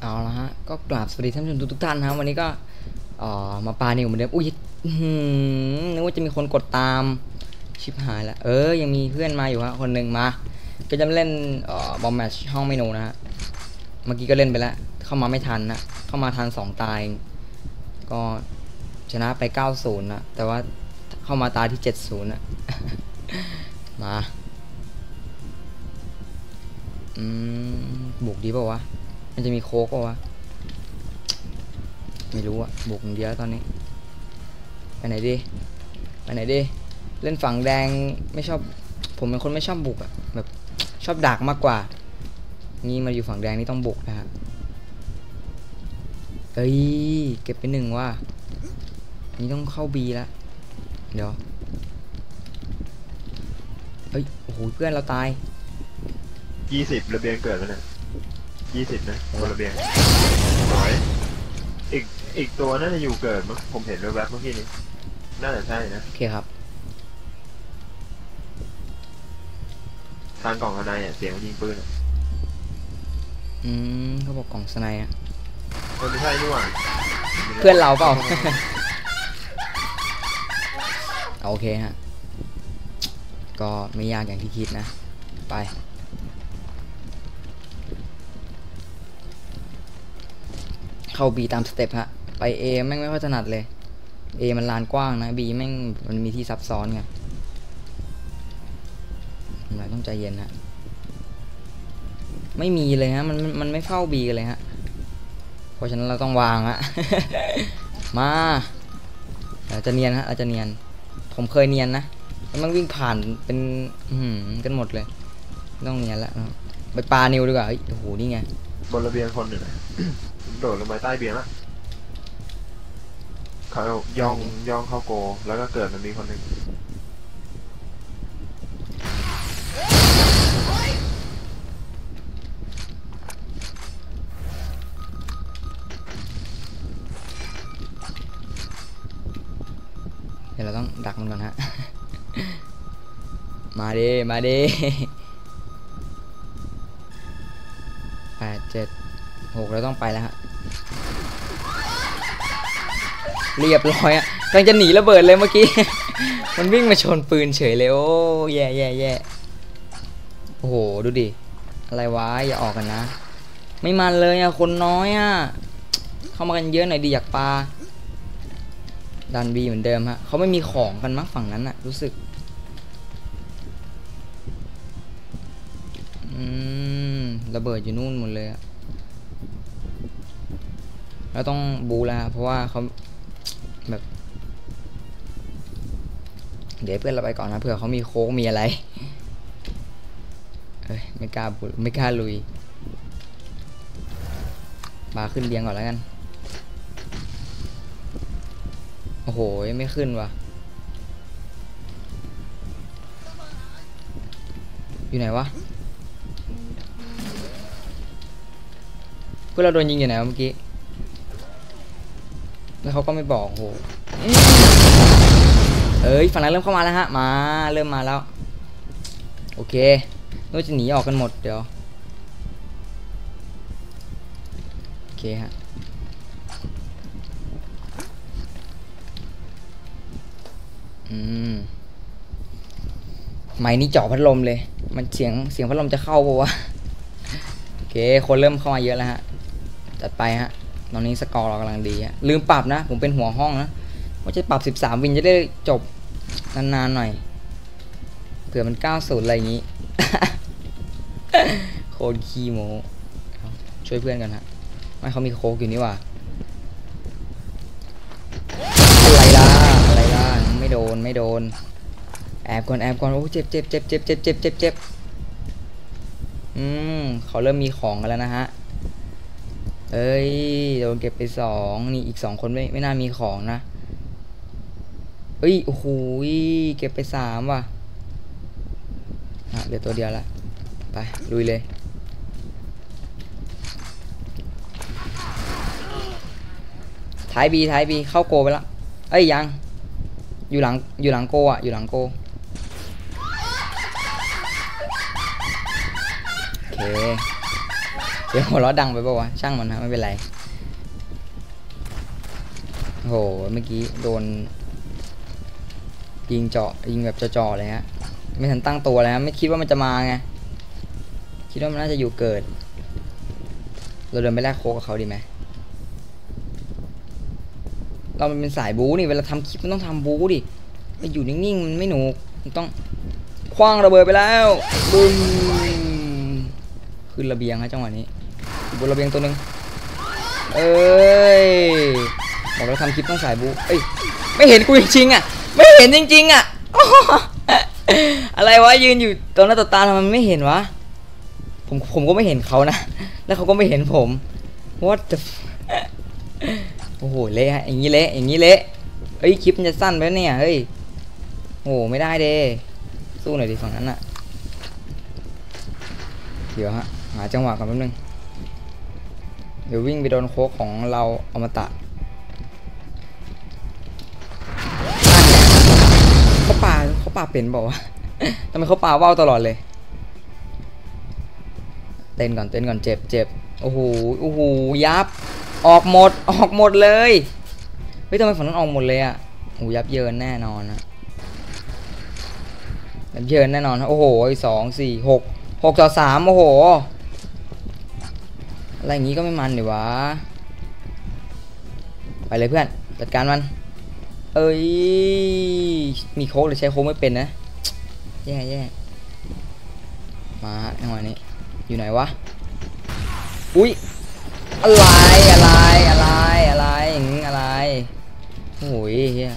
เอาละฮะก็กราบสวัสดีท่านผู้ชมทุกท่านนะครับวันนี้ก็เอ่อมาปานิวเหมือนเดิมอุ้ยนึกว่าจะมีคนกดตามชิบหายแล้วเออยังมีเพื่อนมาอยู่ฮะคนหนึ่งมา ก็จะเล่นเอ่อบอมแมชห้องเมนูนะฮะเมื่อกี้ก็เล่นไปแล้วเข้ามาไม่ทันนะเข้ามาทันสองตาย ก็ชนะไป 90นะแต่ว่าเข้ามาตาที่ 70นะมาอืมบุกดีป่าวะ มันจะมีโค้กปล่าวะ ไม่รู้อะบุกอย่างเดียวตอนนี้ ไปไหนดี ไปไหนดี เล่นฝั่งแดงไม่ชอบ ผมเป็นคนไม่ชอบบุกอะแบบชอบดักมากกว่า นี่มาอยู่ฝั่งแดงนี่ต้องบุกนะฮะเอ้ย เก็บไปหนึ่งว่ะนี่ต้องเข้าบีล้วเดี๋ยวเอ้ย โอ้โห เพื่อนเราตายยี่สิบระเบียงเกิดแล้วเนี่ย ยี่สิบนะบนระเบียงสวยอีกอีกตัวน่าจะอยู่เกิดมั้งผมเห็นแวบๆเมื่อกี้นี้ น่าจะใช่นะ โอเคครับ ทางกล่องข้างในอะเสียงยิงปืนอะอืมเขาบอกกล่องสไนด์อะเออไม่ใช่นี่หว่าเพื่อนเราเปล่า โอเคฮะ ก็ไม่ยากอย่างที่คิดนะ ไป เข้า B ตามสเต็ปฮะ ไป A แม่งไม่ค่อยถนัดเลย A มันลานกว้างนะ B แม่งมันมีที่ซับซ้อนไงทำไมต้องใจเย็นฮะ ไม่มีเลยฮะ มันมันไม่เฝ้า B กันเลยฮะ เพราะฉะนั้นเราต้องวางฮะ มาเราจะเนียนฮะเราจะเนียน ผมเคยเนียนนะมันวิ่งผ่านเป็นหือกันหมดเลย ต้องเนียนแล้วนะไปปานิวดีกว่าเฮ้โอ้โหนี่ไงบนระเบียงคนหนึ่งอะ โดดลงไปใต้เบียงละเขาย่องย่องเข้าโก แล้วก็เกิดมันมีคนหนึ่งเดี๋ยวเราต้องดักมันก่อนฮะ มาดิมาดิแปดเจ็ดหกเราต้องไปแล้วฮะ เรียบร้อยอะกำลังจะหนีระเบิดเลยเมื่อกี้ มันวิ่งมาชนปืนเฉยเลยโอ้แย่แย่แย่โอ้โหดูดิ อะไรวะอย่าออกกันนะ ไม่มันเลยอะคนน้อยอะเข้ามากันเยอะหน่อยดีอยากปลาดันบีเหมือนเดิมฮะเขาไม่มีของกันมั้งฝั่งนั้นอะรู้สึกอืมระเบิดอยู่นู่นหมดเลยอะเราต้องบูแล้วฮะเพราะว่าเขา แบบเดี๋ยวเพื่อนเราไปก่อนนะเผื่อเขามีโค้กมีอะไรเอ้ยไม่กล้าบุไม่กล้าลุยมาขึ้นเรียงก่อนแล้วกัน โอ้โหยังไม่ขึ้นวะอยู่ไหนวะเพื่อนเราโดนยิงอยู่ไหนเมื่อกี้ แล้วเขาก็ไม่บอกโหเอ้ยฝั่งนั้นเริ่มเข้ามาแล้วฮะ มา เริ่มมาแล้ว โอเคน่าจะหนีออกกันหมดเดี๋ยว โอเคฮะอืมไม้นี่เจาะพัดลมเลย มันเสียงเสียงพัดลมจะเข้าปะวะ โอเค คนเริ่มเข้ามาเยอะแล้วฮะ จัดไปฮะ ตอนนี้สกอร์เรากำลังดีอะลืมปรับนะ ผมเป็นหัวห้องนะว่าจะปรับ 13 วินจะได้จบนานๆหน่อยเผื่อมัน 90 อะไรอย่างนี้ โคตรขี้โมช่วยเพื่อนกันฮะไม่เขามีโคกอยู่นี่ว่ะอะไรล่ะอะไรล่ะไม่โดนไม่โดน แอบก่อนแอบก่อนโอ้เจ็บเจ็บเจ็บเจ็บเจ็บเจ็บเจ็บอืมเขาเริ่มมีของกันแล้วนะฮะ เอ้ยโดนเก็บไปสองนี่อีกสองคนไม่ไม่น่ามีของนะเอ้ยโอ้โหเก็บไปสามว่ะอะเหลือตัวเดียวละไปลุยเลยท้ายบีท้ายบีเข้าโกไปล้วเอ้ยยัง อยู่หลังอยู่หลังโกอะอยู่หลังโกโอเค เสียงหัวเราะดังไปปะวะช่างมันนะไม่เป็นไรโหเมื่อกี้โดนยิงเจาะยิงแบบเจาะๆเลยฮะไม่ทันตั้งตัวเลยฮะไม่คิดว่ามันจะมาไงคิดว่ามันน่าจะอยู่เกิด เราเดินไปแลกโคกับเขาดีไหมเรามันเป็นสายบู๊นี่เวลาทำคลิปมันต้องทำบู๊ดิไปอยู่นิ่งๆมันไม่หนุกมันต้องคว้างระเบิดไปแล้วบึ้มขึ้นระเบียงฮะจังหวะนี้ บนระเบียงตัวหนึ่งเอ้ยบอกเราทำคลิปต้องสายบูเอ้ยไม่เห็นกูจริงๆอะ ไม่เห็นจริงๆอะอะไรวะยืนอยู่ตรงหน้าต่อตาทำไมมันไม่เห็นวะผมผมก็ไม่เห็นเขานะแล้วเขาก็ไม่เห็นผม what the โอ้โหเละฮะอย่างนี้เละอย่างนี้เละเอ้ยคลิปมันจะสั้นไปแล้วเนี่ยเฮ้ยโอ้โหไม่ได้เด้สู้หน่อยดิฝั่งนั้นอะเดี๋ยวฮะหาจังหวะก่อนแป๊บนึง เดี๋ยววิ่งไปโดนโค้กของเราอมตะเขาป่าเขาป่าเป็นบอกว่าทำไมเขาป่าว่าวตลอดเลย เต้นก่อนเต้นก่อนเจ็บเจ็บโอ้โหโอ้โหยับ ออกหมดออกหมดเลยเฮ้ยทำไมฝั่งนั้นออกหมดเลยอะโอ้ยับเยินแน่นอนนะยับเยินแน่นอนโอ้โหสองสี่หกหกต่อสามโอ้โห อะไรอย่างงี้ก็ไม่มันเดิววะ ไปเลยเพื่อน จัดการมัน เอ้ย มีโค้กหรือใช้โค้กไม่เป็นนะ แย่แย่มาฮะจังหวะนี้ อยู่ไหนวะ อุ้ย อะไร อะไร อะไร อะไร อย่างงี้อะไร โอ้ยเฮีย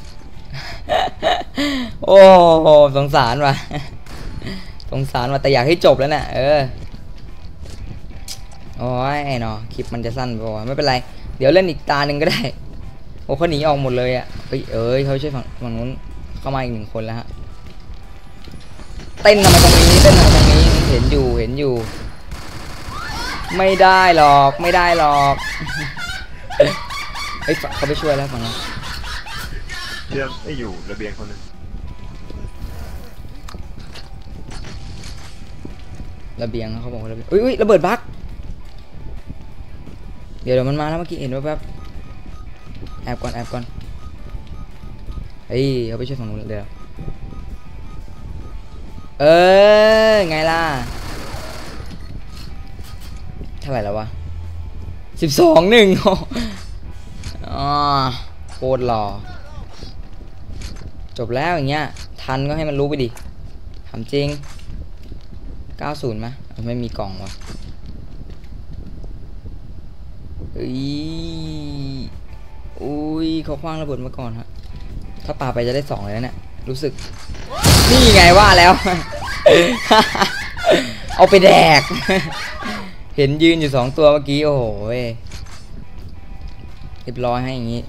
โอ้โหสงสารว่ะ สงสารว่ะแต่อยากให้จบแล้วน่ะ เออ โอ้ยไอ้เนาะคลิปมันจะสั้นไปวะไม่เป็นไร เดี๋ยวเล่นอีกตาหนึ่งก็ได้ โอ้เขาหนีออกหมดเลยอะเอ้ยเอ้ยเขาช่วยฝั่งฝั่งนู้นเข้ามาอีกหนึ่งคนแล้วฮะเต้นทำไมตรงนี้เต้นทำไมตรงนี้เห็นอยู่เห็นอยู่ ไม่ได้หรอกไม่ได้หรอกเฮ้ยฝั่งเขาไปช่วยแล้วฝั่งนั้นเชื่อมไอ้อยู่ระเบียงคนหนึงระเบียงเขาบอกว่าระเบียงอุ้ยอุ้ยระเบิดบั๊ก เดี๋ยวเดี๋ยวมันมาแล้วเมื่อกี้เห็นว่าแบบแอบก่อนแอบก่อนเฮ้ยเขาไปช่วยฝั่งนู้นเดี๋ยวเออไงล่ะเท่าไหร่แล้ววะสิบสองหนึ่งอ๋อโคตรหล่อจบแล้วอย่างเงี้ย ทันก็ให้มันรู้ไปดิทำจริง 90มเอ้ยไม่มีกล่องวะ เอ้ยอุ้ยเขาคว้างระเบิดมาก่อนฮะ ถ้าปาไปจะได้สองเลยนะเนี่ยรู้สึก นี่ไงว่าแล้ว เอาไปแดก เห็นยืนอยู่สองตัวเมื่อกี้ โอ้โหเรียบร้อยให้อย่างนี้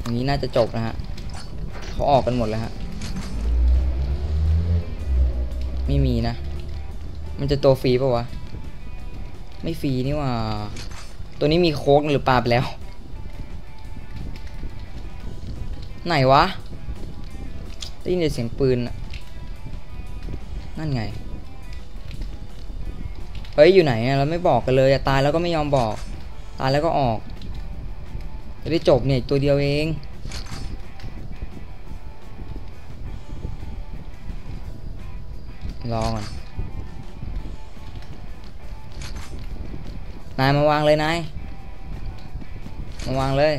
อย่างนี้น่าจะจบนะฮะเขาออกกันหมดแล้วฮะ ไม่มีนะ มันจะตัวฟรีปะวะ ไม่ฟรีนี่ว่า ตัวนี้มีโค้กหรือปลาไปแล้ว ไหนวะได้ยินแต่เสียงปืนนั่นไง เฮ้ย อยู่ไหนอะเราไม่บอกกันเลยอะตายแล้วก็ไม่ยอมบอก ตายแล้วก็ออก จะได้จบเนี่ยตัวเดียวเองรอก่อน นายมาวางเลยนาย มาวางเลย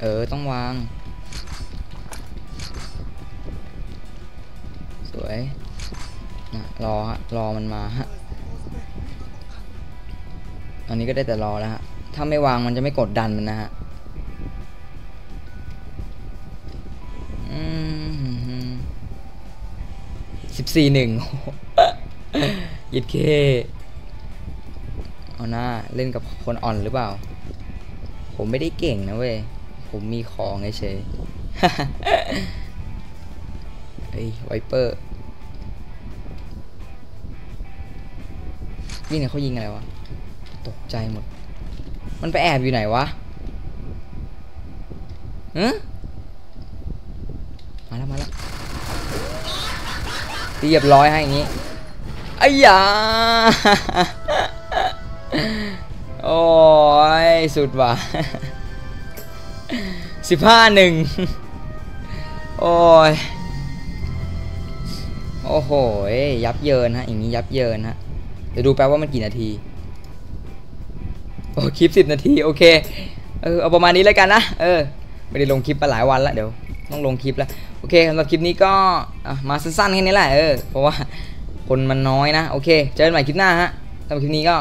เออ ต้องวาง สวยนะรอฮะ รอมันมาฮะ อันนี้ก็ได้แต่รอแล้วฮะ ถ้าไม่วางมันจะไม่กดดันมันนะฮะสิบสี่หนึ่ง ยิดเคเอาหน้าเล่นกับคนอ่อนหรือเปล่า ผมไม่ได้เก่งนะเว้ย ผมมีของเฉยๆเฮ้ไวเปอร์วิ่งเนี่ยเขายิงอะไรวะ ตกใจหมด มันไปแอบอยู่ไหนวะฮะมาแล้วมาแล้วเรียบร้อยให้อย่างนี้ ไอ้ยาโอ้ยสุดว่ะสิบห้าหนึ่งโอ้ยโอ้โหยับเยินฮะอย่างนี้ยับเยินฮะเดี๋ยวดูแป๊บว่ามันกี่นาทีโอ้คลิปสิบนาทีโอเคเออเอาประมาณนี้แล้วกันนะเออไม่ได้ลงคลิปมาหลายวันแล้วเดี๋ยวต้องลงคลิปแล้วโอเคสำหรับคลิปนี้ก็มาสั้นๆแค่นี้แหละเออเพราะว่า คนมันน้อยนะ โอเค เจอกันใหม่คลิปหน้าฮะสำหรับคลิปนี้ก็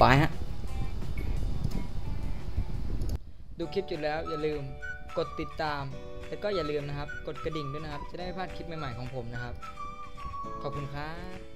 บายฮะ ดูคลิปจบแล้วอย่าลืมกดติดตาม แล้วก็อย่าลืมนะครับ กดกระดิ่งด้วยนะครับ จะได้ไม่พลาดคลิปใหม่ๆของผมนะครับ ขอบคุณครับ